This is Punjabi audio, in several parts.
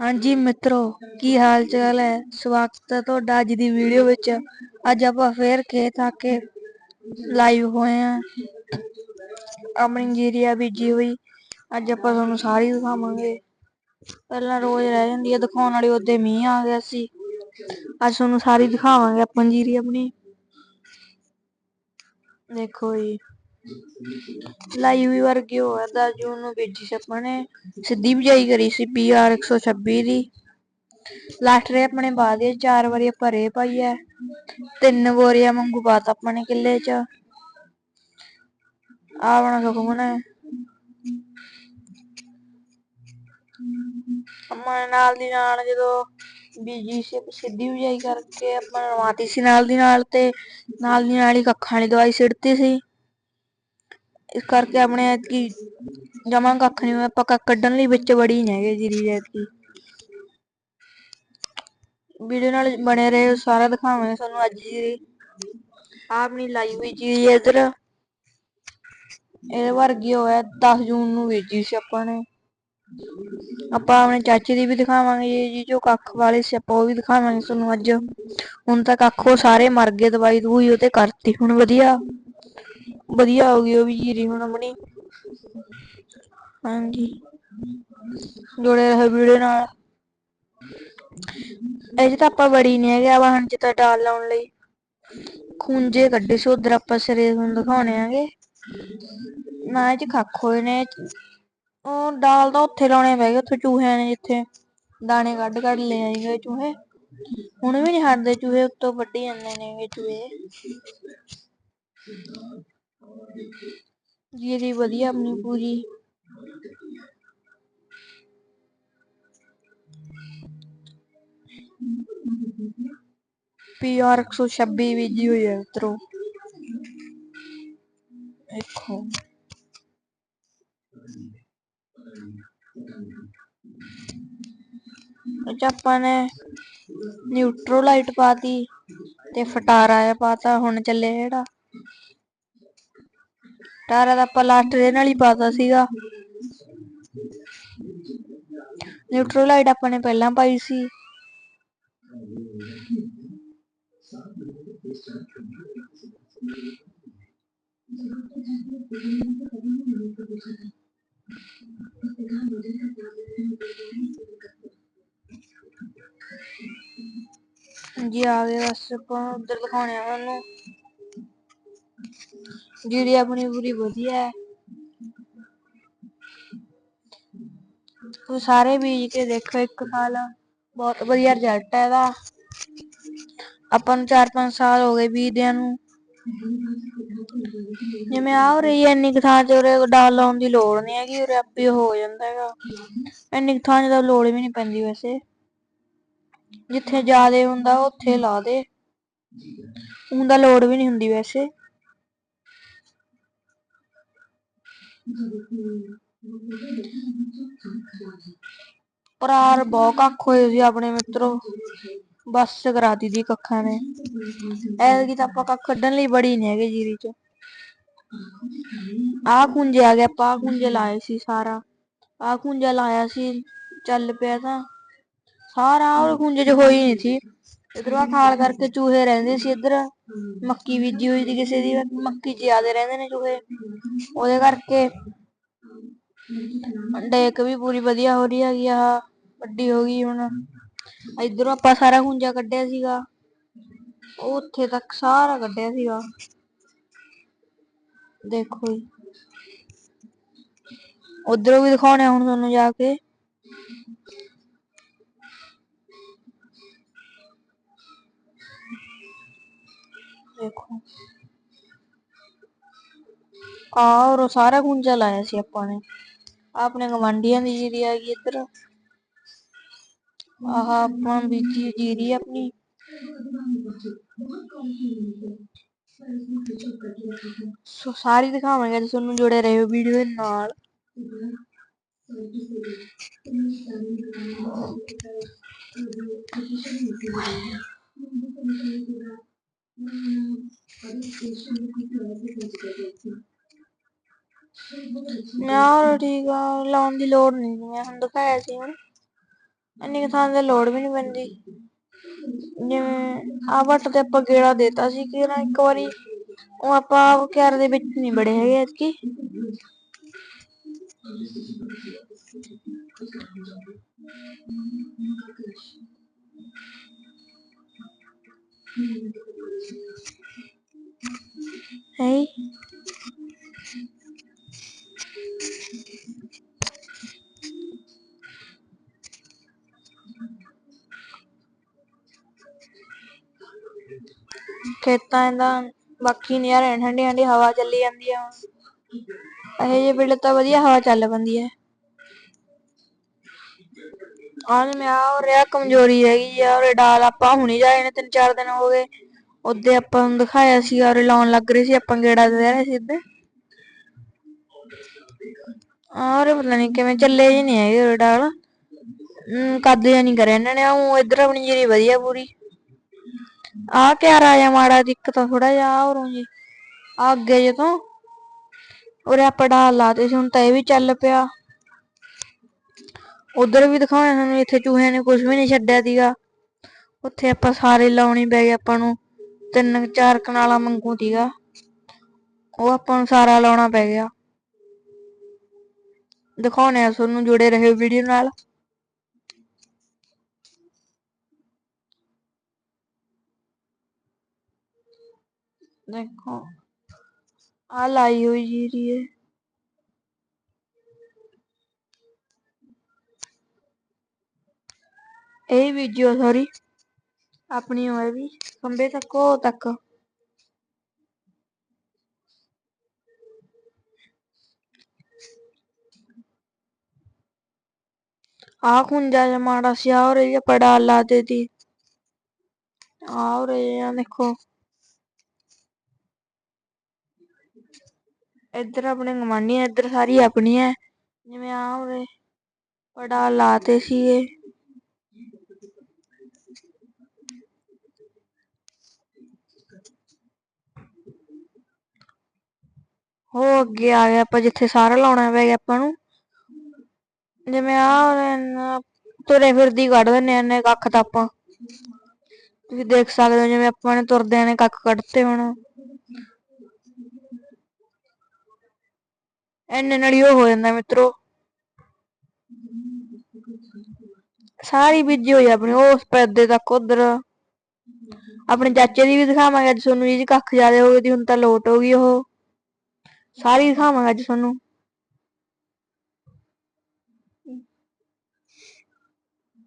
ਹਾਂਜੀ ਮਿੱਤਰੋ, ਕੀ ਹਾਲ ਚਾਲ ਹੈ? ਸਵਾਗਤ ਹੈ ਤੁਹਾਡਾ ਅੱਜ ਦੀ ਵੀਡੀਓ ਵਿੱਚ। ਅੱਜ ਆਪਾਂ ਫੇਰ ਖੇਤ ਆ ਕੇ ਲਾਈਵ ਹੋਏ ਆ ਆਪਣੀ ਜੀਰੀਆ ਬੀਜੀ ਹੋਈ। ਅੱਜ ਆਪਾਂ ਤੁਹਾਨੂੰ ਸਾਰੀ ਦਿਖਾਵਾਂਗੇ। ਪਹਿਲਾਂ ਰੋਜ਼ ਰਹਿ ਜਾਂਦੀ ਹੈ, ਦਿਖਾਉਣ ਵਾਲੀ ਉਹਦੇ ਮੀਂਹ ਆ ਗਿਆ ਸੀ। ਅੱਜ ਤੁਹਾਨੂੰ ਸਾਰੀ ਦਿਖਾਵਾਂਗੇ ਆਪਾਂ ਜੀਰੀ ਆਪਣੀ। ਦੇਖੋ ਜੀ। ਲਾਈਵ ਵਰਗੇ ਵਰਗੀ ਹੋਇਆ 10 ਜੂਨ ਨੂੰ ਬੀਜੀ ਸੀ ਆਪਾਂ ਨੇ। ਸਿੱਧੀ ਬਿਜਾਈ ਕਰੀ ਸੀ ਪੀਆਰ 126 ਦੀ। ਲਾਸਟ ਰੇ ਆਪਣੇ ਬਾਅਦ ਦੇ ਚਾਰ ਵਾਰੀ ਆਪਾਂ ਰੇ ਪਾਈ ਹੈ ਤਿੰਨ ਬੋਰੀਆਂ ਮੰਗੂ ਬਾਤ ਆਪਾਂ ਨੇ ਕਿੱਲੇ 'ਚ। ਆ ਬਣਾ ਸੁਖਮਨ ਆਪਾਂ ਨਾਲ ਦੀ ਨਾਲ ਜਦੋਂ ਬੀਜੀ ਸੀ ਸਿੱਧੀ ਬਿਜਾਈ ਕਰਕੇ ਆਪਾਂ ਰਵਾਤੀ ਸੀ ਨਾਲ ਦੀ ਨਾਲ ਤੇ, ਨਾਲ ਦੀ ਨਾਲ ਹੀ ਕੱਖਾਂ ਵਾਲੀ ਦਵਾਈ ਸਿੱਟਤੀ ਸੀ। ਇਸ ਕਰਕੇ ਆਪਣੇ ਐਤਕੀ ਜਮਾਂ ਕੱਖ ਨਹੀਂ ਹੋਇਆ, ਆਪਾਂ ਕੱਢਣ ਲਈ ਵਿੱਚ ਬੜੀ ਨਹੀਂ ਹੈਗੇ ਜੀਰੀ ਐਤਕੀ। ਵੀਡੀਓ ਨਾਲ ਬਣੇ ਰਹੇ, ਸਾਰਾ ਦਿਖਾਵਾਂਗੇ ਤੁਹਾਨੂੰ ਅੱਜ ਜੀਰੀ। ਆਪਣੀ ਲਾਈ ਹੋਈ ਚੀਜ਼ ਇਧਰ। ਇਹ ਵਰਗੀ ਹੋਇਆ 10 ਜੂਨ ਨੂੰ ਵੇਚੀ ਸੀ ਆਪਾਂ ਨੇ। ਆਪਾਂ ਆਪਣੇ ਚਾਚੇ ਦੀ ਵੀ ਦਿਖਾਵਾਂਗੇ ਜੀ, ਜੋ ਕੱਖ ਵਾਲੇ ਸੀ, ਆਪਾਂ ਉਹ ਵੀ ਦਿਖਾਵਾਂਗੇ ਤੁਹਾਨੂੰ ਅੱਜ। ਹੁਣ ਤਾਂ ਕੱਖ ਉਹ ਸਾਰੇ ਮਰ ਗਏ ਦਵਾਈ ਦੂਈ ਉਹ ਤੇ ਕਰਤੀ, ਹੁਣ ਵਧੀਆ। ਵਧੀਆ ਹੋ ਗਈ ਉਹ ਵੀ ਜੀਰੀ ਹੁਣ ਆਪਣੀ। ਹਾਂਜੀ। ਜੁੜੇ ਰਹੇ ਵੀਡੀਓ ਨਾਲ। ਇਹ ਤਾਂ ਆਪਾਂ ਬੜੀ ਨਹੀਂ ਹੈਗੇ ਵਾਹਨ ਚ ਤਾਂ ਡਾਲ ਲਾਉਣ ਲਈ। ਖੂੰਜੇ ਕੱਢੇ ਸੀ ਉਧਰ ਆਪਾਂ ਸਰੇ ਨੂੰ ਦਿਖਾਉਣੇ ਆਗੇ ਨਾ ਇਹ ਚ ਖੱਖ ਹੋਏ ਨੇ। ਉਹ ਡਾਲ ਤਾਂ ਉੱਥੇ ਲਾਉਣੇ ਪੈ ਗਏ ਉੱਥੇ ਚੂਹਿਆਂ ਨੇ ਜਿੱਥੇ ਦਾਣੇ ਕੱਢ ਕੱਢ ਲੈ ਆਏਗੇ ਚੂਹੇ। ਹੁਣ ਵੀ ਨਹੀਂ ਹਟਦੇ ਚੂਹੇ ਉੱਤੋਂ ਵੱਢੀ ਜਾਂਦੇ ਨੇ ਚੂਹੇ। ਜੀਰੀ ਵਧੀਆ ਆਪਣੀ ਪੂਰੀ। ਪੀਆਰ 126 ਬੀਜੀ ਹੋਈ ਹੈ ਮਿੱਤਰੋ ਦੇਖੋ। ਇਹ ਆਪਾਂ ਨੇ ਨਿਊਟਰੋਲਾਈਟ ਪਾਤੀ ਤੇ ਫਟਾਰਾ ਆ ਪਾਤਾ, ਹੁਣ ਚੱਲੇ ਜਿਹੜਾ। ਟਾਰਾ ਦਾ ਆਪਾਂ ਲਾਸਟ ਦੇ ਨਾਲ ਹੀ ਪਾਤਾ ਸੀਗਾ। ਨਿਊਟਰੋਲਾਈਟ ਆਪਾਂ ਨੇ ਪਹਿਲਾਂ ਪਾਈ ਸੀ। ਜੀ ਆ ਗਏ ਬਸ, ਆਪਾਂ ਉਧਰ ਦਿਖਾਉਣੇ ਆ ਤੁਹਾਨੂੰ। ਜਿਹੜੀ ਆਪਣੀ ਪੂਰੀ ਵਧੀਆ ਹੈ। ਤੁਸੀਂ ਸਾਰੇ ਬੀਜ ਕੇ ਦੇਖੋ, ਇੱਕ ਸਾਲ ਬਹੁਤ ਵਧੀਆ ਰਿਜ਼ਲਟ ਹੈ ਇਹਦਾ। ਆਪਾਂ ਨੂੰ 4-5 ਸਾਲ ਹੋ ਗਏ ਬੀਜਦਿਆਂ ਨੂੰ। ਜਿਵੇਂ ਆ ਹੋ ਰਹੀ ਹੈ ਇੰਨੀ ਕੁ ਥਾਂ 'ਚ ਉਰੇ ਡਾਲ ਲਾਉਣ ਦੀ ਲੋੜ ਨਹੀਂ ਹੈਗੀ, ਉਰੇ ਆਪੇ ਹੋ ਜਾਂਦਾ ਹੈਗਾ। ਇੰਨੀ ਕੁ ਥਾਂ 'ਚ ਤਾਂ ਲੋੜ ਵੀ ਨਹੀਂ ਪੈਂਦੀ ਵੈਸੇ। ਜਿੱਥੇ ਜ਼ਿਆਦੇ ਹੁੰਦਾ, ਉੱਥੇ ਲਾ ਦੇ। ਉਹਦਾ ਲੋੜ ਵੀ ਨਹੀਂ ਹੁੰਦੀ ਵੈਸੇ। ਪਰਾਰ ਬਹੁਤ ਕੱਖ ਹੋਏ ਸੀ ਆਪਣੇ ਮਿੱਤਰੋ। ਬਸ ਕਰਾਤੀ ਦੀ ਕੱਖਾਂ ਨੇ। ਐਤਕੀ ਤਾਂ ਆਪਾਂ ਕੱਖ ਕੱਢਣ ਲਈ ਬੜੀ ਨਹੀਂ ਹੈਗੇ ਜੀਰੀ ਚ। ਆਹ ਖੁੰਝੇ ਆ ਗਿਆ ਆਪਾਂ ਖੁੰਝੇ ਲਾਏ ਸੀ ਸਾਰਾ। ਆਹ ਖੁੰਝਾ ਲਾਇਆ ਸੀ, ਚੱਲ ਪਿਆ ਤਾਂ। ਸਾਰਾ ਉਹ ਖੁੰਝੇ ਚ ਹੋਈ ਨਹੀਂ ਸੀ। ਇਧਰੋਂ ਖਾਲ ਕਰਕੇ ਚੂਹੇ ਰਹਿੰਦੇ ਸੀ ਇੱਧਰ। ਮੱਕੀ ਬੀਜੀ ਹੋਈ ਸੀ ਕਿਸੇ ਦੀ, ਮੱਕੀ ਜ਼ਿਆਦੇ ਰਹਿੰਦੇ ਨੇ ਚੂਹੇ। ਉਹਦੇ ਕਰਕੇ ਡੇਕ ਵੀ ਪੂਰੀ ਵਧੀਆ ਹੋ ਰਹੀ ਹੈਗੀ ਆ, ਵੱਡੀ ਹੋ ਗਈ ਹੁਣ। ਇਧਰੋਂ ਆਪਾਂ ਸਾਰਾ ਖੁੰਝਾ ਕੱਢਿਆ ਸੀਗਾ। ਉਹ ਉੱਥੇ ਤੱਕ ਸਾਰਾ ਕੱਢਿਆ ਸੀਗਾ। ਦੇਖੋ ਜੀ। ਉਧਰੋਂ ਵੀ ਦਿਖਾਉਣੇ ਹੁਣ ਤੁਹਾਨੂੰ ਜਾ ਕੇ। ਦੇਖੋ ਆ ਔਰ ਸਾਰਾ ਖੁੰਝਾ ਲਾਇਆ ਸੀ ਆਪਾਂ ਨੇ ਆਪਣੇ ਗਵਾਂਡੀਆਂ ਦੀ ਜੀਰੀ ਆ ਗਈ ਇੱਧਰ ਆਹ ਆਪਾਂ ਬੀਜੀ ਜੀਰੀ ਆਪਣੀ ਸੋ ਸਾਰੀ ਦਿਖਾਵਾਂਗੇ ਤੁਹਾਨੂੰ ਜੁੜੇ ਰਹੋ ਵੀਡੀਓ ਦੇ ਨਾਲ ਮੈਂ ਠੀਕ ਆ, ਲਾਉਣ ਦੀ ਲੋੜ ਨਹੀਂ ਮੈਂ ਹੁਣ ਦਿਖਾਇਆ ਸੀ ਹੁਣ ਇੰਨੀ ਥਾਂ ਤੇ ਲੋੜ ਵੀ ਨਹੀਂ ਪੈਂਦੀ। ਜਿਵੇਂ ਆ ਵੱਟ ਤੇ ਆਪਾਂ ਗੇੜਾ ਦੇਤਾ ਸੀ ਕਿ ਨਾ ਇੱਕ ਵਾਰੀ ਉਹ ਆਪਾਂ ਘਰ ਦੇ ਵਿੱਚ ਨਹੀਂ ਬੜੇ ਹੈਗੇ ਐਤਕੀ। ਹੈ ਖੇਤਾਂ ਦਾ ਬਾਕੀ ਨਜ਼ਾਰੇ ਨੇ, ਠੰਡੀ ਠੰਡੀ ਹਵਾ ਚੱਲੀ ਜਾਂਦੀ ਆ। ਇਹ ਜਿਹੇ ਵੇਲੇ ਤਾਂ ਵਧੀਆ ਹਵਾ ਚੱਲ ਪੈਂਦੀ ਹੈ ਆਹ ਮੈਂ ਆ ਰਿਹਾ ਕਮਜ਼ੋਰੀ ਹੈਗੀ ਆ ਔਰ ਡਾਲ ਆਪਾਂ ਹੁਣੀ ਜਾਏ ਨੇ ਤਿੰਨ ਚਾਰ ਦਿਨ ਹੋ ਗਏ। ਉਹਦੇ ਆਪਾਂ ਨੂੰ ਦਿਖਾਇਆ ਸੀ, ਔਰ ਲਾਉਣ ਲੱਗ ਰਹੇ ਸੀ ਆਪਾਂ ਗੇੜਾ ਦੇ ਰਹੇ ਸੀ ਇੱਧਰ। ਔਰ ਪਤਾ ਨਹੀਂ ਕਿਵੇਂ ਚੱਲੇ ਜੀ ਨਹੀਂ ਹੈਗੇ ਉਹ ਡਾਲ। ਕੱਦ ਜਾਂ ਨਹੀਂ ਕਰਿਆ ਇਹਨਾਂ ਨੇ ਉਹ ਇੱਧਰ ਆਪਣੀ ਜੀਰੀ ਵਧੀਆ ਪੂਰੀ। ਆ ਕਿਆ ਰਾਜਾ ਮਾੜਾ ਦਿੱਕਤ ਥੋੜਾ ਜਿਹਾ ਔਰੋਂ ਜੀ ਆ ਅੱਗੇ ਜੇ ਤੋਂ ਉਰੇ ਆਪਾਂ ਡਾਲ ਲਾਤੇ ਸੀ, ਹੁਣ ਤਾਂ ਇਹ ਵੀ ਚੱਲ ਪਿਆ। ਉਧਰ ਵੀ ਦਿਖਾਉਣਾ ਸਾਨੂੰ ਇੱਥੇ ਚੂਹਿਆਂ ਨੇ ਕੁਝ ਵੀ ਨਹੀਂ ਛੱਡਿਆ ਸੀਗਾ। ਉੱਥੇ ਆਪਾਂ ਸਾਰੇ ਲਾਉਣੀ ਪੈ ਗਏ ਆਪਾਂ ਨੂੰ। ਤਿੰਨ ਚਾਰ ਕਨਾਲਾ ਮੰਗੂ ਸੀਗਾ। ਉਹ ਆਪਾਂ ਨੂੰ ਸਾਰਾ ਲਾਉਣਾ ਪੈ ਗਿਆ। ਦਿਖਾਉਣੇ ਆ ਤੁਹਾਨੂੰ ਜੁੜੇ ਰਹੇ ਵੀਡੀਓ ਨਾਲ। ਦੇਖੋ ਆ ਲਾਈ ਹੋਈ ਜੀਰੀ ਹੈ। ਇਹ ਵੀਡੀਓ ਸੌਰੀ ਆਪਣੀ ਹੋਏ ਵੀ ਖੰਬੇ ਤੱਕ, ਉਹ ਤੱਕ। ਆ ਖੁੰਜਾ ਜਿਹਾ ਮਾੜਾ ਸੀ ਆ ਰਹੀ ਆ ਪੜਾ ਲਾ ਦੇ ਦੀ ਆ ਰਹੇ ਆ, ਦੇਖੋ। ਇੱਧਰ ਆਪਣੇ ਗਮਾਨੀ ਆ ਇੱਧਰ ਸਾਰੀ ਆਪਣੀ ਹੈ। ਜਿਵੇਂ ਆ ਉਰੇ ਪੜਾ ਉਹ ਅੱਗੇ ਆ ਗਿਆ ਆਪਾਂ ਜਿੱਥੇ ਸਾਰਾ ਲਾਉਣਾ ਪੈ ਗਿਆ ਆਪਾਂ ਨੂੰ। ਜਿਵੇਂ ਆ ਤੁਰੇ ਫਿਰਦੀ ਕੱਢ ਦਿੰਨੇ ਆ ਕੱਖ ਤਾਂ ਆਪਾਂ। ਤੁਸੀਂ ਦੇਖ ਸਕਦੇ ਹੋ ਜਿਵੇਂ ਆਪਾਂ ਨੇ ਤੁਰਦੇ ਨੇ ਕੱਖ ਕੱਢਤੇ ਹੁਣ। ਇੰਨੇ ਨਾਲ ਹੀ ਉਹ ਹੋ ਜਾਂਦਾ ਮਿੱਤਰੋ। ਸਾਰੀ ਬੀਜੀ ਹੋਈ ਆਪਣੀ, ਉਸ ਪੈਦੇ ਤੱਕ ਉਧਰ। ਆਪਣੇ ਚਾਚੇ ਦੀ ਵੀ ਦਿਖਾਵਾਂਗੇ, ਅੱਜ ਤੁਹਾਨੂੰ ਜੀ ਕੱਖ ਜ਼ਿਆਦਾ ਹੋ ਗਈ ਦੀ ਹੁਣ ਤਾਂ ਲੋਟ ਹੋ ਗਈ ਉਹ। ਸਾਰੀ ਦਿਖਾਵਾਂਗੇ ਅੱਜ ਤੁਹਾਨੂੰ।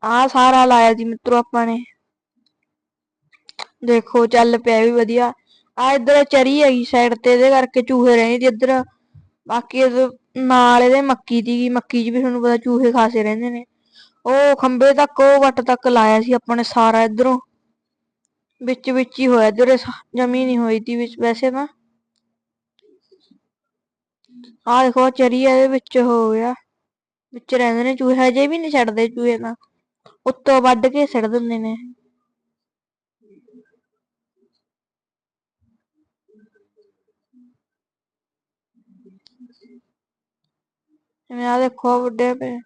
ਆ ਸਾਰਾ ਲਾਇਆ ਜੀ ਮਿੱਤਰੋ ਆਪਾਂ ਨੇ। ਦੇਖੋ, ਚੱਲ ਪਿਆ ਵੀ ਵਧੀਆ। ਆ ਇੱਧਰ ਚਰੀ ਹੈਗੀ ਸਾਈਡ ਤੇ, ਇਹਦੇ ਕਰਕੇ ਚੂਹੇ ਰਹਿੰਦੇ ਜੀ ਇੱਧਰ। ਬਾਕੀ ਨਾਲ ਇਹਦੇ ਮੱਕੀ ਦੀ ਮੱਕੀ 'ਚ ਵੀ ਤੁਹਾਨੂੰ ਪਤਾ ਚੂਹੇ ਖਾਸੇ ਰਹਿੰਦੇ ਨੇ। ਉਹ ਖੰਬੇ ਤੱਕ, ਉਹ ਵੱਟ ਤੱਕ ਲਾਇਆ ਸੀ ਆਪਾਂ ਨੇ ਸਾਰਾ ਇਧਰੋਂ। ਵਿੱਚ ਵਿੱਚ ਹੀ ਹੋਇਆ, ਇਧਰ ਜਮੀ ਨਹੀਂ ਹੋਈ ਤੀ ਵਿੱਚ ਵੈਸੇ ਤਾਂ। ਆ ਦੇਖੋ ਚਰੀ ਇਹਦੇ ਵਿੱਚ ਹੋ ਗਿਆ। ਵਿੱਚ ਰਹਿੰਦੇ ਨੇ ਚੂਹੇ, ਹਜੇ ਵੀ ਨਹੀਂ ਛੱਡਦੇ ਚੂਹੇ ਤਾਂ। ਉੱਤੋਂ ਵੱਢ ਕੇ ਛੱਡ ਦਿੰਦੇ ਨੇ। ਜਿਵੇਂ ਆ ਦੇਖੋ ਵੱਡੇ ਪਏ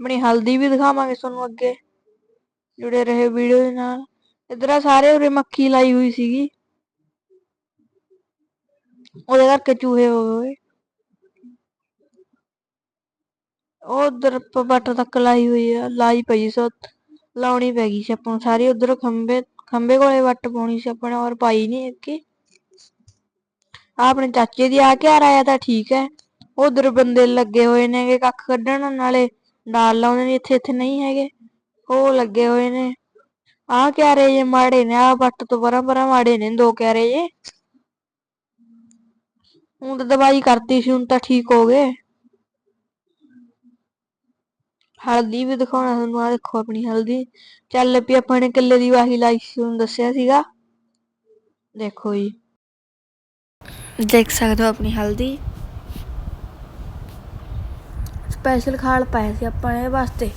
ਆਪਣੀ ਹਲਦੀ ਵੀ ਦਿਖਾਵਾਂਗੇ ਤੁਹਾਨੂੰ ਅੱਗੇ। ਜੁੜੇ ਰਹੇ ਵੀਡੀਓ ਦੇ ਨਾਲ। ਇਧਰ ਆ ਸਾਰੇ ਉਰੇ ਮੱਖੀ ਲਾਈ ਹੋਈ ਸੀਗੀ। ਉਹਦੇ ਕਰਕੇ ਚੂਹੇ ਹੋਏ ਉਹ ਉਧਰ ਪੱਟ ਤੱਕ ਲਾਈ ਹੋਈ ਆ, ਲਾਈ ਪਈ ਸੋ ਲਾਉਣੀ ਪੈ ਗਈ ਸੀ ਆਪਾਂ ਨੂੰ। ਸਾਰੀ ਉਧਰ ਖੰਬੇ ਖੰਬੇ ਕੋਲੇ ਵੱਟ ਪਾਉਣੀ ਸੀ ਆਪਾਂ ਨੇ, ਔਰ ਪਾਈ ਨਹੀਂ ਅੱਗੇ ਆਪਣੇ ਚਾਚੇ ਦੀ ਆ ਕੇ ਆਇਆ ਤਾਂ ਠੀਕ ਹੈ। ਉਧਰ ਬੰਦੇ ਲੱਗੇ ਹੋਏ ਨੇਗੇ ਕੱਖ ਕੱਢਣ, ਨਾਲੇ ਡਾਲ ਲਾਉਂਦੇ ਨੇ ਇੱਥੇ ਇੱਥੇ ਨਹੀਂ ਹੈਗੇ। ਉਹ ਲੱਗੇ ਹੋਏ ਨੇ। ਆਹ ਕਿਆਰੇ ਜੇ ਮਾੜੇ ਨੇ ਆ ਵੱਟ ਤੋਂ ਪਰਾਂ ਪਰਾਂ ਮਾੜੇ ਨੇ, ਦੋ ਕਿਆਰੇ ਜੇ। ਹੁਣ ਤਾਂ ਦਵਾਈ ਕਰਤੀ ਸੀ, ਹੁਣ ਤਾਂ ਠੀਕ ਹੋ ਗਏ। ਹਲਦੀ ਵੀ ਦਿਖਾਉਣਾ ਤੁਹਾਨੂੰ ਆ ਦੇਖੋ ਆਪਣੀ ਹਲਦੀ। ਚੱਲ ਪਈ ਆਪਾਂ ਨੇ ਕਿੱਲੇ ਦੀ ਵਾਹੀ ਲਾਈ ਸੀ ਤੁਹਾਨੂੰ ਦੱਸਿਆ ਸੀਗਾ। ਦੇਖੋ ਜੀ। ਦੇਖ ਸਕਦੇ ਹੋ ਆਪਣੀ ਹਲਦੀ। ਸਪੈਸ਼ਲ ਖਾਲ ਪਾਇਆ ਸੀ ਆਪਾਂ ਨੇ ਵਾਸਤੇ।